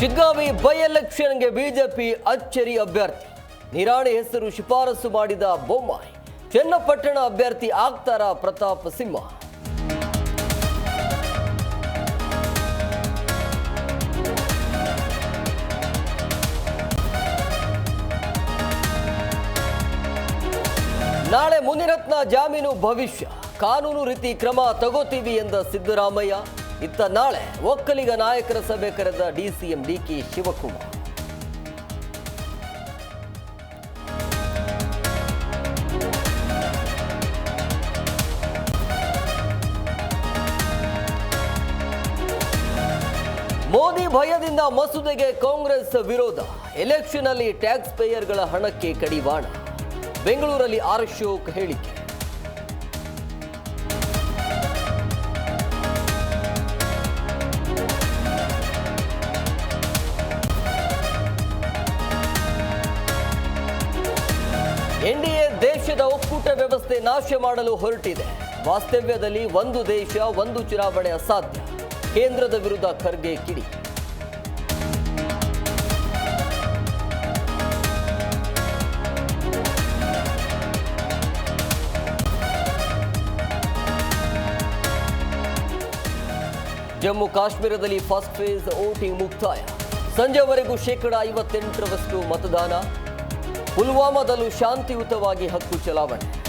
Shiggavi by ಎಲೆಕ್ಷನ್ಗೆ BJP ಅಚ್ಚರಿ ಅಭ್ಯರ್ಥಿ. ನಿರಾಣಿ ಹೆಸರು ಶಿಫಾರಸು ಮಾಡಿದ ಬೊಮ್ಮಾಯಿ. ಚನ್ನಪಟ್ಟಣ ಅಭ್ಯರ್ಥಿ ಆಗ್ತಾರ ಪ್ರತಾಪ್ ಸಿಂಹ. ನಾಳೆ ಮುನಿರತ್ನ ಜಾಮೀನು ಭವಿಷ್ಯ. ಕಾನೂನು ರೀತಿ ಕ್ರಮ ತಗೋತೀವಿ ಎಂದ ಸಿದ್ದರಾಮಯ್ಯ. ಇತ್ತ ನಾಳೆ ಒಕ್ಕಲಿಗ ನಾಯಕರ ಸಭೆ ಕರೆದ ಡಿಸಿಎಂ ಡಿಕೆ ಶಿವಕುಮಾರ್. ಮೋದಿ ಭಯದಿಂದ ಮಸೂದೆಗೆ ಕಾಂಗ್ರೆಸ್ ವಿರೋಧ. ಎಲೆಕ್ಷನ್ ಅಲ್ಲಿ ಟ್ಯಾಕ್ಸ್ ಪೇಯರ್ಗಳ ಹಣಕ್ಕೆ ಕಡಿವಾಣ. ಬೆಂಗಳೂರಲ್ಲಿ ಅಶೋಕ್ ಹೇಳಿಕೆ. ಎನ್ಡಿಎ ದೇಶದ ಒಕ್ಕೂಟ ವ್ಯವಸ್ಥೆ ನಾಶ ಮಾಡಲು ಹೊರಟಿದೆ. ವಾಸ್ತವ್ಯದಲ್ಲಿ ಒಂದು ದೇಶ, ಒಂದು ಚುನಾವಣೆ ಅಸಾಧ್ಯ. ಕೇಂದ್ರದ ವಿರುದ್ಧ ಖರ್ಗೆ ಕಿಡಿ. ಜಮ್ಮು ಕಾಶ್ಮೀರದಲ್ಲಿ ಫಸ್ಟ್ ಫೇಸ್ ವೋಟಿಂಗ್ ಮುಕ್ತಾಯ. ಸಂಜೆವರೆಗೂ ಶೇಕಡ ಐವತ್ತೆಂಟರಷ್ಟು ಮತದಾನ. ಪುಲ್ವಾಮಾದಲ್ಲೂ ಶಾಂತಿಯುತವಾಗಿ ಹಕ್ಕು ಚಲಾವಣೆ.